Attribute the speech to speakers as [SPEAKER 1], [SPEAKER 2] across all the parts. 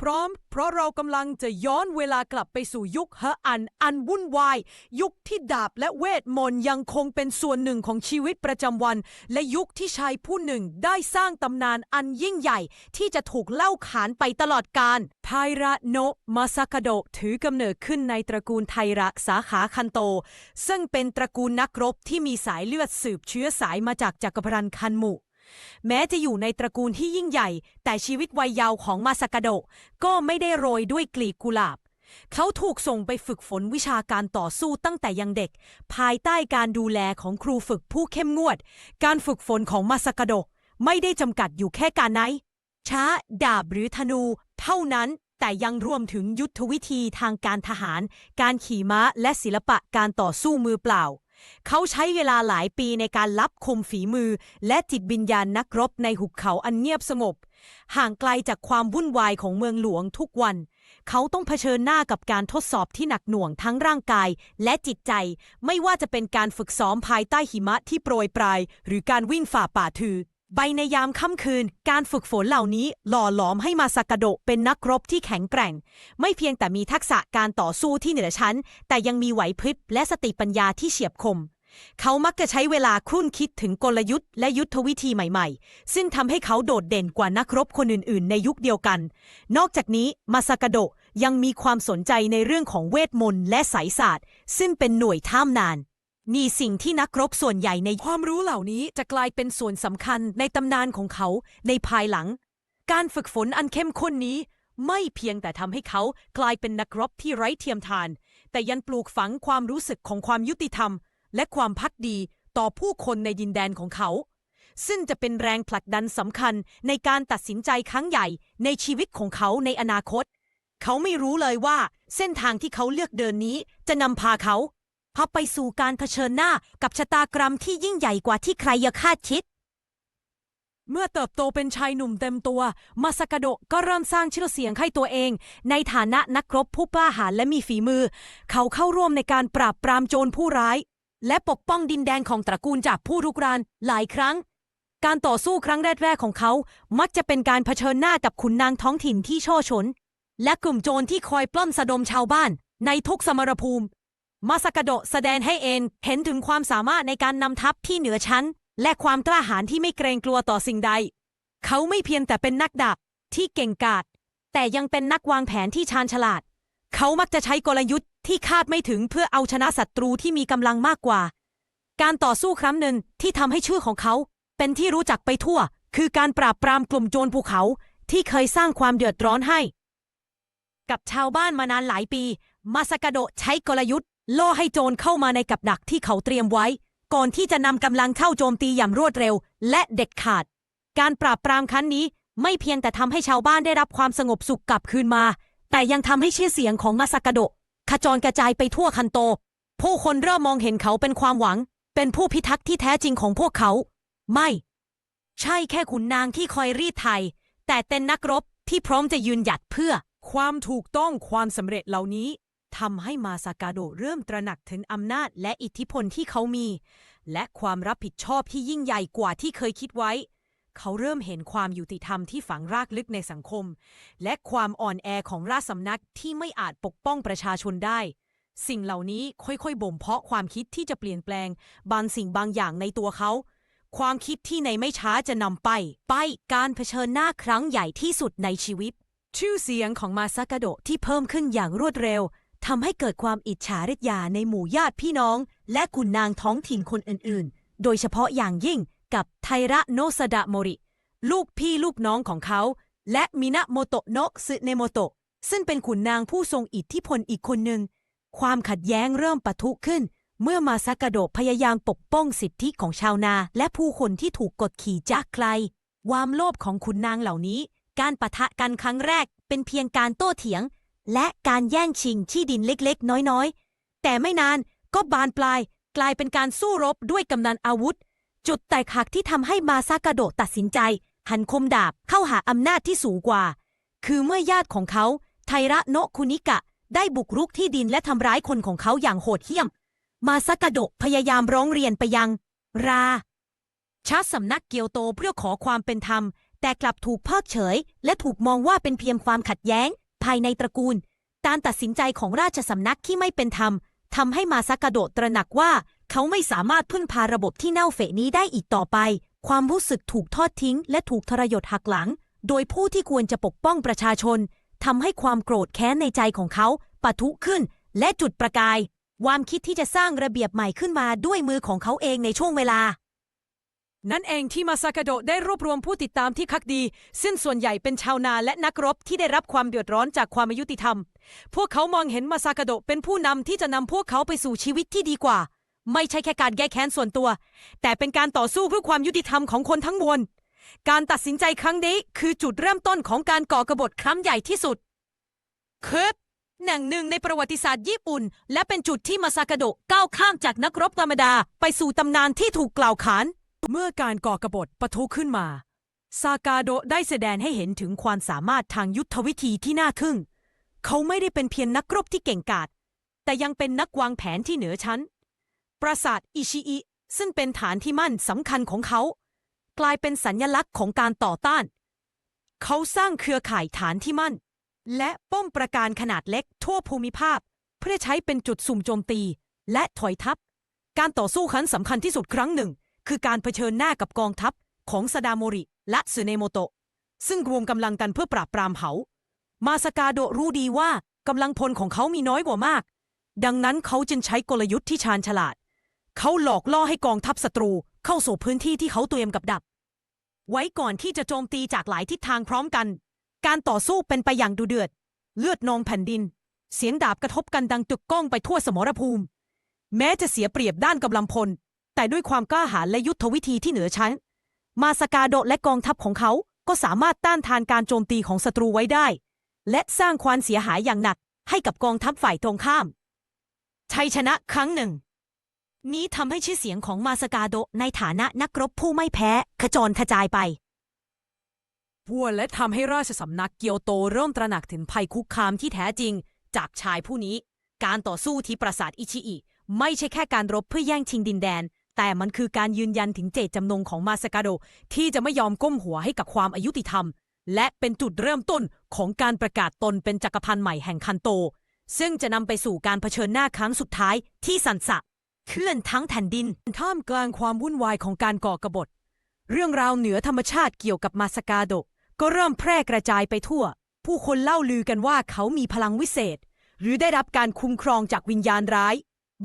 [SPEAKER 1] พร้อม เพราะเรากำลังจะย้อนเวลากลับไปสู่ยุคเฮออันอันวุ่นวาย ยุคที่ดาบและเวทมนต์ยังคงเป็นส่วนหนึ่งของชีวิตประจำวัน และยุคที่ชายผู้หนึ่งได้สร้างตำนานอันยิ่งใหญ่ ที่จะถูกเล่าขานไปตลอดกาลไทระโนะมาซากาโดะถือกำเนิดขึ้นในตระกูลไทระสาขาคันโต ซึ่งเป็นตระกูลนักรบที่มีสายเลือดสืบเชื้อสายมาจากจักรพรรดิคันมุ แม้จะอยู่ในตระกูลที่ยิ่งใหญ่ แต่ชีวิตวัยเยาว์ของมาซากาโดะก็ไม่ได้โรยด้วยกลีบกุหลาบ เขาถูกส่งไปฝึกฝนวิชาการต่อสู้ตั้งแต่ยังเด็ก ภายใต้การดูแลของครูฝึกผู้เข้มงวด การฝึกฝนของมาซากาโดะไม่ได้จำกัดอยู่แค่การไหน ช้า ดาบหรือธนู เท่านั้นแต่ยังรวมถึงยุทธวิธีทางการทหาร การขี่ม้าและศิลปะการต่อสู้มือเปล่า เขาใช้เวลาหลายปีในการรับคมฝีมือ และจิตวิญญาณนักรบในหุบเขาอันเงียบสงบ ห่างไกลจากความวุ่นวายของเมืองหลวงทุกวัน เขาต้องเผชิญหน้ากับการทดสอบที่หนักหน่วงทั้งร่างกายและจิตใจ ไม่ว่าจะเป็นการฝึกซ้อมภายใต้หิมะที่โปรยปลาย หรือการวิ่งฝ่าป่าถือ ใบในยามค่ำคืน การฝึกฝนเหล่านี้หล่อหลอมให้มาซากาโดเป็นนักรบที่แข็งแกร่ง ไม่เพียงแต่มีทักษะการต่อสู้ที่เหนือชั้น แต่ยังมีไหวพริบและสติปัญญาที่เฉียบคม เขามักจะใช้เวลาครุ่นคิดถึงกลยุทธ์และยุทธวิธีใหม่ๆ ซึ่งทำให้เขาโดดเด่นกว่านักรบคนอื่นๆ ในยุคเดียวกัน นอกจากนี้มาซากาโดยังมีความสนใจในเรื่องของเวทมนต์และไสยศาสตร์ ซึ่งเป็นหน่วยท่ามนาน นี่สิ่งที่นักรบส่วนใหญ่ในความรู้เหล่านี้จะกลายเป็นส่วนสำคัญในตำนานของเขาในภายหลัง การฝึกฝนอันเข้มข้นนี้ ไม่เพียงแต่ทำให้เขากลายเป็นนักรบที่ไร้เทียมทาน แต่ยังปลูกฝังความรู้สึกของความยุติธรรม และความพักดีต่อผู้คนในดินแดนของเขา ซึ่งจะเป็นแรงผลักดันสำคัญในการตัดสินใจครั้งใหญ่ในชีวิตของเขาในอนาคต เขาไม่รู้เลยว่าเส้นทางที่เขาเลือกเดินนี้จะนำพาเขา พาไปสู่การเผชิญหน้ากับชะตากรรมที่ยิ่งใหญ่กว่าที่ใครอยคาดคิด เมื่อเติบโตเป็นชายหนุ่มเต็มตัว มาซากาโดะก็เริ่มสร้างชื่อเสียงให้ตัวเอง ในฐานะนักรบผู้กล้าหาญและมีฝีมือ เขาเข้าร่วมในการปราบปรามโจรผู้ร้าย และปกป้องดินแดนของตระกูลจากผู้รุกรานหลายครั้ง การต่อสู้ครั้งแรกๆของเขา มักจะเป็นการเผชิญหน้ากับขุนนางท้องถิ่นที่ช่อชน และกลุ่มโจรที่คอยปล้นสะดมชาวบ้าน ในทุกสมรภูมิ มาซากาโดะแสดงให้เอนเห็นถึงความสามารถในการนำทัพที่เหนือชั้น และความกล้าหาญที่ไม่เกรงกลัวต่อสิ่งใด เขาไม่เพียงแต่เป็นนักดาบที่เก่งกาจแต่ยังเป็นนักวางแผนที่ชาญฉลาด เขามักจะใช้กลยุทธ์ที่คาดไม่ถึงเพื่อเอาชนะศัตรูที่มีกำลังมากกว่า การต่อสู้ครั้งหนึ่งที่ทำให้ชื่อของเขา เป็นที่รู้จักไปทั่ว คือการปราบปรามกลุ่มโจรภูเขาที่เคยสร้างความเดือดร้อนให้ กับชาวบ้านมานานหลายปี มาซากาโดใช้กลยุทธ์ ล่อให้โจรเข้ามาในกับดักที่เขาเตรียมไว้ ก่อนที่จะนำกำลังเข้าโจมตีอย่างรวดเร็ว และเด็ดขาด การปราบปรามครั้งนี้ไม่เพียงแต่ทำให้ชาวบ้านได้รับความสงบสุขกลับคืนมา แต่ยังทำให้ชื่อเสียงของมาซากาโดะขจรกระจายไปทั่วคันโต ผู้คนเริ่มมองเห็นเขาเป็นความหวัง เป็นผู้พิทักษ์ที่แท้จริงของพวกเขา ไม่ ใช่แค่ขุนนางที่คอยรีดไถแต่เป็นนักรบที่พร้อมจะยืนหยัดเพื่อ ความถูกต้องความสำเร็จเหล่านี้ ทำให้มาซากาโดเริ่มตระหนักถึงอำนาจและอิทธิพลที่เขามี และความรับผิดชอบที่ยิ่งใหญ่กว่าที่เคยคิดไว้ เขาเริ่มเห็นความยุติธรรมที่ฝังรากลึกในสังคม และความอ่อนแอของราชสำนักที่ไม่อาจปกป้องประชาชนได้ สิ่งเหล่านี้ค่อยๆบ่มเพาะความคิดที่จะเปลี่ยนแปลง บางสิ่งบางอย่างในตัวเขา ความคิดที่ในไม่ช้าจะนำไป ไปการเผชิญหน้าครั้งใหญ่ที่สุดในชีวิต ชื่อเสียงของมาซากาโดที่เพิ่มขึ้นอย่างรวดเร็ว ทำให้เกิดความอิจฉาริษยาในหมู่ญาติพี่น้อง และขุนนางท้องถิ่นคนอื่นๆ โดยเฉพาะอย่างยิ่งกับไทระโนซาดะโมริ ลูกพี่ลูกน้องของเขา และมินะโมโตะโนะซึเนโมโตะซึ่งเป็นขุนนางผู้ทรงอิทธิพลอีกคนหนึ่ง ความขัดแย้งเริ่มปะทุขึ้น เมื่อมาซากาโดะพยายามปกป้องสิทธิของชาวนา และผู้คนที่ถูกกดขี่จากใคร ความโลภของขุนนางเหล่านี้ การปะทะกันครั้งแรกเป็นเพียงการโต้เถียง และการแย่งชิงที่ดินเล็กๆ น้อยๆ แต่ไม่นานก็บานปลายกลายเป็นการสู้รบด้วยกำนันอาวุธ จุดแตกหักที่ทำให้มาซากาโดะตัดสินใจ หันคมดาบเข้าหาอำนาจที่สูงกว่า คือเมื่อญาติของเขา ไทระโนะคุนิกะ ได้บุกรุกที่ดินและทำร้ายคนของเขาอย่างโหดเหี้ยม มาซากาโดะพยายามร้องเรียนไปยัง ราชาสำนักเกียวโตเพื่อขอความเป็นธรรม
[SPEAKER 2] แต่กลับถูกเพิกเฉย และถูกมองว่าเป็นเพียงความขัดแย้ง ภายในตระกูล การตัดสินใจของราชสำนักที่ไม่เป็นธรรมทำให้มาซากาโดะตระหนักว่า เขาไม่สามารถพึ่งพาระบบที่เน่าเฟะนี้ได้อีกต่อไป ความรู้สึกถูกทอดทิ้ง และถูกทรยศหักหลัง โดยผู้ที่ควรจะปกป้องประชาชนทำให้ความโกรธแค้นในใจของเขาปะทุขึ้น และจุดประกาย ความคิดที่จะสร้างระเบียบใหม่ขึ้นมาด้วยมือของเขาเองในช่วงเวลา
[SPEAKER 1] นั่นเองที่มาซากาโดได้รวบรวมผู้ติดตามที่คักดี ซึ่งส่วนใหญ่เป็นชาวนาและนักรบที่ได้รับความเดือดร้อนจากความอายุติธรรม พวกเขามองเห็นมาซากาโดเป็นผู้นำที่จะนำพวกเขาไปสู่ชีวิตที่ดีกว่า ไม่ใช่แค่การแก้แค้นส่วนตัว แต่เป็นการต่อสู้เพื่อความยุติธรรมของคนทั้งมวลการตัดสินใจครั้งนี้คือจุดเริ่มต้นของการก่อกบฏครั้งใหญ่ที่สุดคือหนังหนึ่งในประวัติศาสตร์ญี่ปุ่น และเป็นจุดที่มาซากาโดก้าวข้ามจากนักรบธรรมดา ไปสู่ตำนานที่ถูกกล่าวขาน เมื่อการก่อกบฏปะทุขึ้นมา ซากาโดะได้แสดงให้เห็นถึงความสามารถทางยุทธวิธีที่น่าทึ่ง เขาไม่ได้เป็นเพียงนักรบที่เก่งกาจ แต่ยังเป็นนักวางแผนที่เหนือชั้น ปราสาทอิชิอิ ซึ่งเป็นฐานที่มั่นสำคัญของเขา กลายเป็นสัญญลักษณ์ของการต่อต้าน เขาสร้างเครือข่ายฐานที่มั่น และป้อมประการขนาดเล็กทั่วภูมิภาค เพื่อใช้เป็นจุดสุ่มโจมตี และถอยทัพ การต่อสู้ครั้งสำคัญที่สุดครั้งหนึ่ง คือการเผชิญหน้ากับกองทัพของซาดาโมริ และซึเนโมโตะ ซึ่งรวมกำลังกันเพื่อปราบปรามเขา มาสกาโดรู้ดีว่ากำลังพลของเขามีน้อยกว่ามาก ดังนั้นเขาจึงใช้กลยุทธ์ที่ชาญฉลาด เขาหลอกล่อให้กองทัพศัตรูเข้าสู่พื้นที่ที่เขาเตรียมกับดัก ไว้ก่อนที่จะโจมตีจากหลายทิศทางพร้อมกัน การต่อสู้เป็นไปอย่างดุเดือด เลือดนองแผ่นดิน เสียงดาบกระทบกันดังตึกก้องไปทั่วสมรภูมิ แม้จะเสียเปรียบด้านกำลังพล แต่ด้วยความกล้าหาญและยุทธวิธีที่เหนือชั้น มาสกาโดและกองทัพของเขาก็สามารถต้านทานการโจมตีของศัตรูไว้ได้ และสร้างความเสียหายอย่างหนักให้กับกองทัพฝ่ายตรงข้าม ชัยชนะครั้งหนึ่ง นี้ทำให้ชื่อเสียงของมาสกาโดในฐานะนักรบผู้ไม่แพ้ขจรกระจายไปพัวและทำให้ราชสำนักเกียวโตเริ่มตระหนักถึงภัยคุกคามที่แท้จริง จากชายผู้นี้ การต่อสู้ที่ปราสาทอิชิอิไม่ใช่แค่การรบเพื่อแย่งชิงดินแดน แต่มันคือการยืนยันถึงเจตจำนงของมาสกาโดที่จะไม่ยอมก้มหัวให้กับความอายุติธรรม และเป็นจุดเริ่มต้นของการประกาศตนเป็นจักรพันธ์ใหม่แห่งคันโต ซึ่งจะนำไปสู่การเผชิญหน้าครั้งสุดท้ายที่สันสะเคลื่อนทั้งแผ่นดินท่ามกลางความวุ่นวายของการก่อกบฏ เรื่องราวเหนือธรรมชาติเกี่ยวกับมาสกาโดก็เริ่มแพร่กระจายไปทั่ว ผู้คนเล่าลือกันว่าเขามีพลังวิเศษ หรือได้รับการคุ้มครองจากวิญญาณร้าย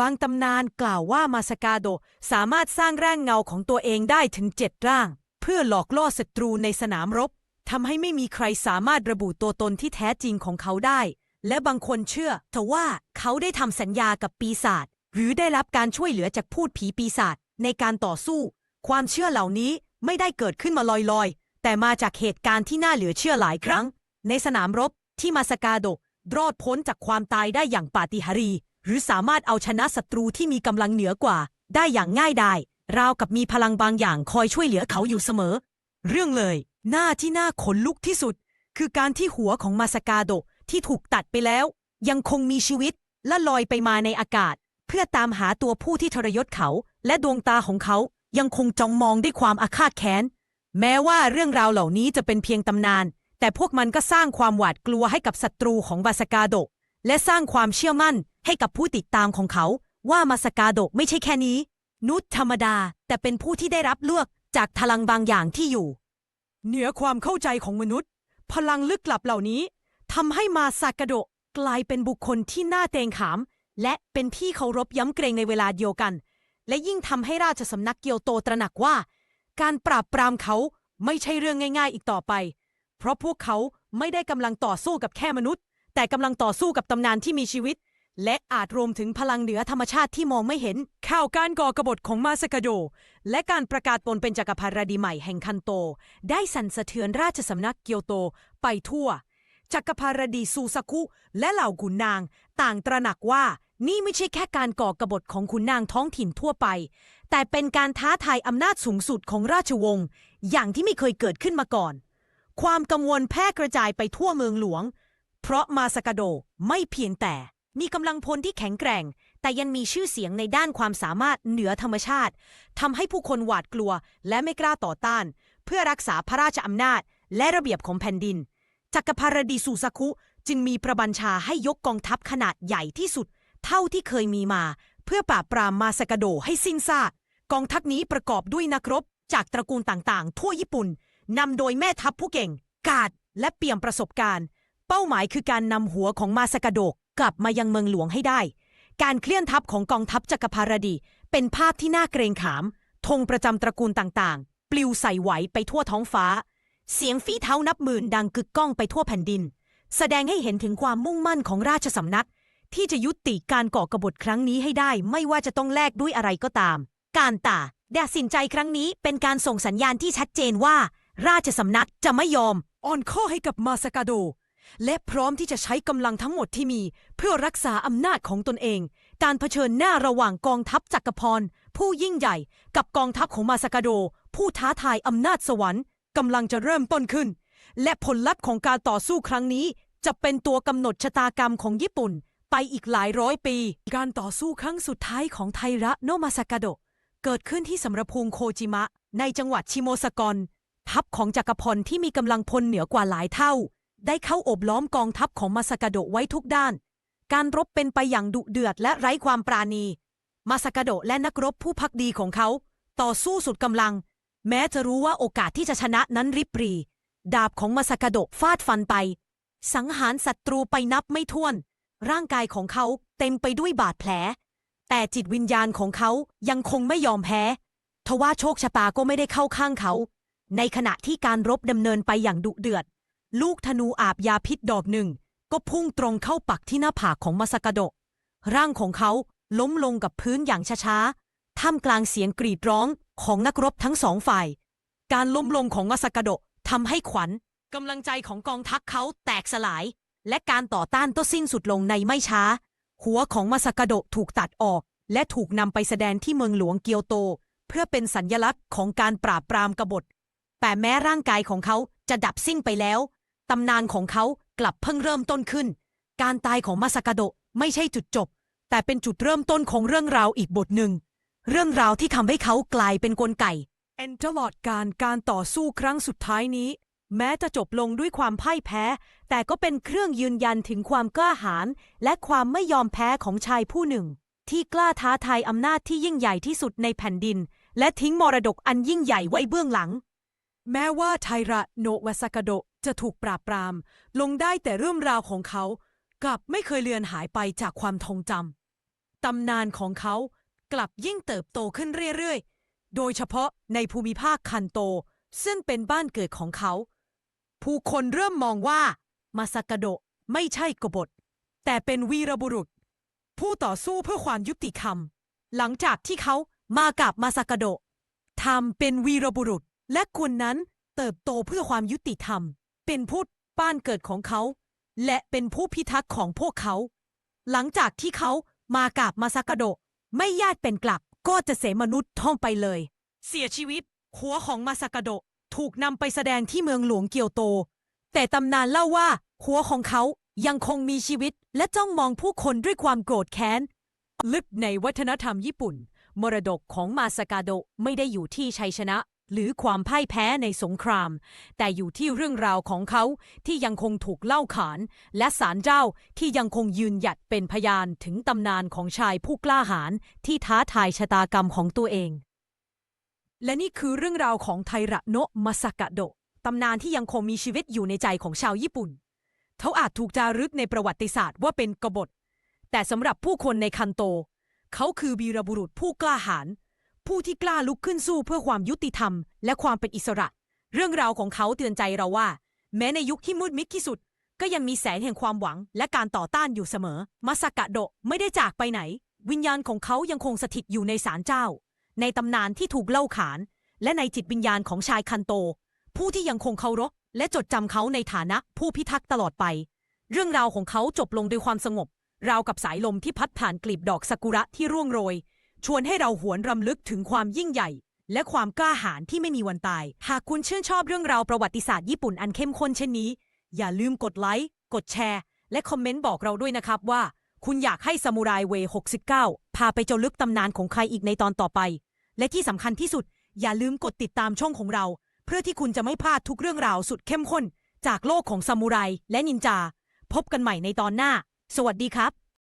[SPEAKER 1] บางตำนานกล่าวว่ามาสกาโดสามารถสร้างร่างเงาของตัวเองได้ถึงเจ็ดร่าง เพื่อหลอกล่อศัตรูในสนามรบทำให้ไม่มีใครสามารถระบุตัวตนที่แท้จริงของเขาได้ และบางคนเชื่อทว่าเขาได้ทำสัญญากับปีศาจหรือได้รับการช่วยเหลือจากพูดผีปีศาจในการต่อสู้ ความเชื่อเหล่านี้ไม่ได้เกิดขึ้นมาลอยๆ แต่มาจากเหตุการณ์ที่น่าเหลือเชื่อหลายครั้ง ในสนามรบที่มาสกาโดรอดพ้นจากความตายได้อย่างปาฏิหาริย์ หรือสามารถเอาชนะศัตรูที่มีกำลังเหนือกว่า ได้อย่างง่ายดายราวกับมีพลังบางอย่างคอยช่วยเหลือเขาอยู่เสมอ เรื่องเลย หน้าที่น่าขนลุกที่สุด คือการที่หัวของมาสกาโดที่ถูกตัดไปแล้ว ยังคงมีชีวิตและลอยไปมาในอากาศ เพื่อตามหาตัวผู้ที่ทรยศเขา และดวงตาของเขายังคงจ้องมองด้วยความอาฆาตแค้น แม้ว่าเรื่องราวเหล่านี้จะเป็นเพียงตำนาน แต่พวกมันก็สร้างความหวาดกลัวให้กับศัตรูของมาสกาโด และสร้างความเชื่อมั่นให้กับผู้ติดตามของเขา ว่ามาสกาโดะไม่ใช่แค่นี้ นุษธรรมดา แต่เป็นผู้ที่ได้รับเลือกจากพลังบางอย่างที่อยู่ เหนือความเข้าใจของมนุษย์ พลังลึกลับเหล่านี้ทำให้มาซากาโดะกลายเป็นบุคคลที่น่าเตงขาม และเป็นที่เคารพย้ำเกรงในเวลาเดียวกัน และยิ่งทำให้ราชสำนักเกียวโตตระหนักว่า การปราบปรามเขาไม่ใช่เรื่องง่าย ๆ อีกต่อไป เพราะพวกเขาไม่ได้กำลังต่อสู้กับแค่มนุษย์ แต่กำลังต่อสู้กับตำนานที่มีชีวิต และอาจรวมถึงพลังเหนือธรรมชาติที่มองไม่เห็น ข่าวการก่อกบฏของมาสกาโด และการประกาศตนเป็นจักรพรรดิใหม่แห่งคันโต ได้สั่นสะเทือนราชสำนักเกียวโตไปทั่ว จักรพรรดิซูซากุ และเหล่าขุนนาง ต่างตระหนักว่านี่ไม่ใช่แค่การก่อกบฏของขุนนางท้องถิ่นทั่วไป แต่เป็นการท้าทายอำนาจสูงสุดของราชวงศ์อย่างที่ไม่เคยเกิดขึ้นมาก่อน ความกังวลแพร่กระจายไปทั่วเมืองหลวง เพราะมาสกาโดไม่เพียงแต่มีกำลังพลที่แข็งแกร่ง แต่ยังมีชื่อเสียงในด้านความสามารถเหนือธรรมชาติทำให้ผู้คนหวาดกลัวและไม่กล้าต่อต้าน
[SPEAKER 2] เพื่อรักษาพระราชอำนาจ และระเบียบของแผ่นดิน จักรพรรดิสุสคุจึงมีประบัญชาให้ยกกองทัพขนาดใหญ่ที่สุด เท่าที่เคยมีมา เพื่อปราบปรามมาสกาโดให้สิ้นซากกองทัพนี้ประกอบด้วยนักรบ จากตระกูลต่างๆ ทั่วญี่ปุ่นนำโดยแม่ทัพผู้เก่ง กาดและเปี่ยมประสบการณ์ เป้าหมายคือการนำหัวของมาสกาโดกลับมายังเมืองหลวงให้ได้ การเคลื่อนทัพของกองทัพจักรพรรดิเป็นภาพที่น่าเกรงขาม ธงประจำตระกูลต่างๆ ปลิวใส่ไหวไปทั่วท้องฟ้า เสียงฝีเท้านับหมื่นดังกึกก้องไปทั่วแผ่นดิน แสดงให้เห็นถึงความมุ่งมั่นของราชสำนัก ที่จะยุติการก่อกบฏครั้งนี้ให้ได้ ไม่ว่าจะต้องแลกด้วยอะไรก็ตาม การตาแดดสินใจครั้งนี้เป็นการส่งสัญญาณที่ชัดเจนว่า ราชสำนักจะไม่ยอม
[SPEAKER 1] อ่อนข้อให้กับมาสกาโด และพร้อมที่จะใช้กำลังทั้งหมดที่มี เพื่อรักษาอำนาจของตนเอง การเผชิญหน้าระหว่างกองทัพจักรพรรดิผู้ยิ่งใหญ่กับกองทัพของมาสกาโด ผู้ท้าทายอำนาจสวรรค์กำลังจะเริ่มต้นขึ้น และผลลัพธ์ของการต่อสู้ครั้งนี้ จะเป็นตัวกำหนดชะตากรรมของญี่ปุ่น ไปอีกหลายร้อยปี การต่อสู้ครั้งสุดท้ายของไทระโนมาสกาโด เกิดขึ้นที่สมรภูมิโคจิมะ ในจังหวัดชิโมสกอนทัพของจักรพรรดิที่มีกำลังพลเหนือกว่าหลายเท่า ได้เข้าอบล้อมกองทัพของมาสกาโดไว้ทุกด้าน การรบเป็นไปอย่างดุเดือดและไร้ความปราณี มาสกาโดและนักรบผู้พักดีของเขา ต่อสู้สุดกำลัง แม้จะรู้ว่าโอกาสที่จะชนะนั้นริบหรี ดาบของมาสกาโดฟาดฟันไป สังหารศัตรูไปนับไม่ถ้วน ร่างกายของเขาเต็มไปด้วยบาดแผล แต่จิตวิญญาณของเขายังคงไม่ยอมแพ้ทว่าโชคชะตาก็ไม่ได้เข้าข้างเขา ในขณะที่การรบดำเนินไปอย่างดุเดือด ลูกธนูอาบยาพิษดอกหนึ่ง ก็พุ่งตรงเข้าปักที่หน้าผากของมาสกาโดะร่างของเขาล้มลงกับพื้นอย่างช้าๆ ท่ามกลางเสียงกรีดร้องของนักรบทั้งสองฝ่าย การล้มลงของมาสกาโดะทำให้ขวัญกำลังใจของกองทัพเขาแตกสลาย และการต่อต้านก็สิ้นสุดลงในไม่ช้า หัวของมาสกาโดะถูกตัดออก และถูกนำไปแสดงที่เมืองหลวงเกียวโต เพื่อเป็นสัญญลักษณ์ของการปราบปรามกบฏ แต่แม้ร่างกายของเขาจะดับสิ้นไปแล้ว ตำนานของเขากลับเพิ่งเริ่มต้นขึ้น การตายของมาสากาโดะไม่ใช่จุดจบ แต่เป็นจุดเริ่มต้นของเรื่องราวอีกบทหนึ่ง เรื่องราวที่ทำให้เขากลายเป็นกลไกแอนตลอดการการต่อสู้ครั้งสุดท้ายนี้ แม้จะจบลงด้วยความพ่ายแพ้ แต่ก็เป็นเครื่องยืนยันถึงความกล้าหาญและความไม่ยอมแพ้ของชายผู้หนึ่ง ที่กล้าท้าทายอำนาจที่ยิ่งใหญ่ที่สุดในแผ่นดิน และทิ้งมรดกอันยิ่งใหญ่ไว้เบื้องหลัง แม้ว่าไทระโนะวาซากโดะจะถูกปราบปราม ลงได้แต่เรื่องราวของเขากลับไม่เคยเลือนหายไปจากความทรงจำตำนานของเขากลับยิ่งเติบโตขึ้นเรื่อยๆ โดยเฉพาะในภูมิภาคคันโต ซึ่งเป็นบ้านเกิดของเขา ผู้คนเริ่มมองว่ามาซากโดะไม่ใช่กบฏ แต่เป็นวีรบุรุษ ผู้ต่อสู้เพื่อความยุติธรรม หลังจากที่เขามากับมาซากโดะทำเป็นวีรบุรุษ และคนนั้นเติบโตเพื่อความยุติธรรม เป็นผู้บ้านเกิดของเขา และเป็นผู้พิทักษ์ของพวกเขา หลังจากที่เขามากับมาซากโด ไม่ญาติเป็นกลับ ก็จะเสมนุษย์ท่องไปเลย เสียชีวิต หัวของมาซากโดถูกนำไปแสดงที่เมืองหลวงเกียวโต แต่ตำนานเล่าว่า หัวของเขายังคงมีชีวิตและจ้องมองผู้คนด้วยความโกรธแค้น ลึกในวัฒนธรรมญี่ปุ่น มรดกของมาสกาโดไม่ได้อยู่ที่ชัยชนะ หรือความพ่ายแพ้ในสงคราม แต่อยู่ที่เรื่องราวของเขาที่ยังคงถูกเล่าขาน และศาลเจ้าที่ยังคงยืนหยัดเป็นพยานถึงตำนานของชายผู้กล้าหาญที่ท้าทายชะตากรรมของตัวเอง และนี่คือเรื่องราวของไทระโนะมาสกาโดะตำนานที่ยังคงมีชีวิตอยู่ในใจของชาวญี่ปุ่น เขาอาจถูกจารึกในประวัติศาสตร์ว่าเป็นกบฏ แต่สำหรับผู้คนในคันโต เขาคือวีรบุรุษผู้กล้าหาญ ผู้ที่กล้าลุกขึ้นสู้เพื่อความยุติธรรม และความเป็นอิสระ เรื่องราวของเขาเตือนใจเราว่า แม้ในยุคที่มืดมิดที่สุด ก็ยังมีแสงแห่งความหวัง และการต่อต้านอยู่เสมอมาสากะโดะไม่ได้จากไปไหน วิญญาณของเขายังคงสถิตอยู่ในศาลเจ้า ในตำนานที่ถูกเล่าขาน และในจิตวิญญาณของชายคันโต ผู้ที่ยังคงเคารพและจดจำเขาในฐานะผู้พิทักษ์ตลอดไป เรื่องราวของเขาจบลงด้วยความสงบ ราวกับสายลมที่พัดผ่านกลีบดอกซากุระที่ร่วงโรย ชวนให้เราหวนรำลึกถึงความยิ่งใหญ่ และความกล้าหาญที่ไม่มีวันตาย หากคุณชื่นชอบเรื่องราวประวัติศาสตร์ญี่ปุ่นอันเข้มข้นเช่นนี้ อย่าลืมกดไลค์ กดแชร์ และคอมเมนต์บอกเราด้วยนะครับว่า คุณอยากให้ซามูไรเว69 พาไปเจาลึกตำนานของใครอีกในตอนต่อไป และที่สำคัญที่สุด อย่าลืมกดติดตามช่องของเรา เพื่อที่คุณจะไม่พลาดทุกเรื่องราวสุดเข้มข้น จากโลกของซามูไรและนินจา พบกันใหม่ในตอนหน้า สวัสดีครับ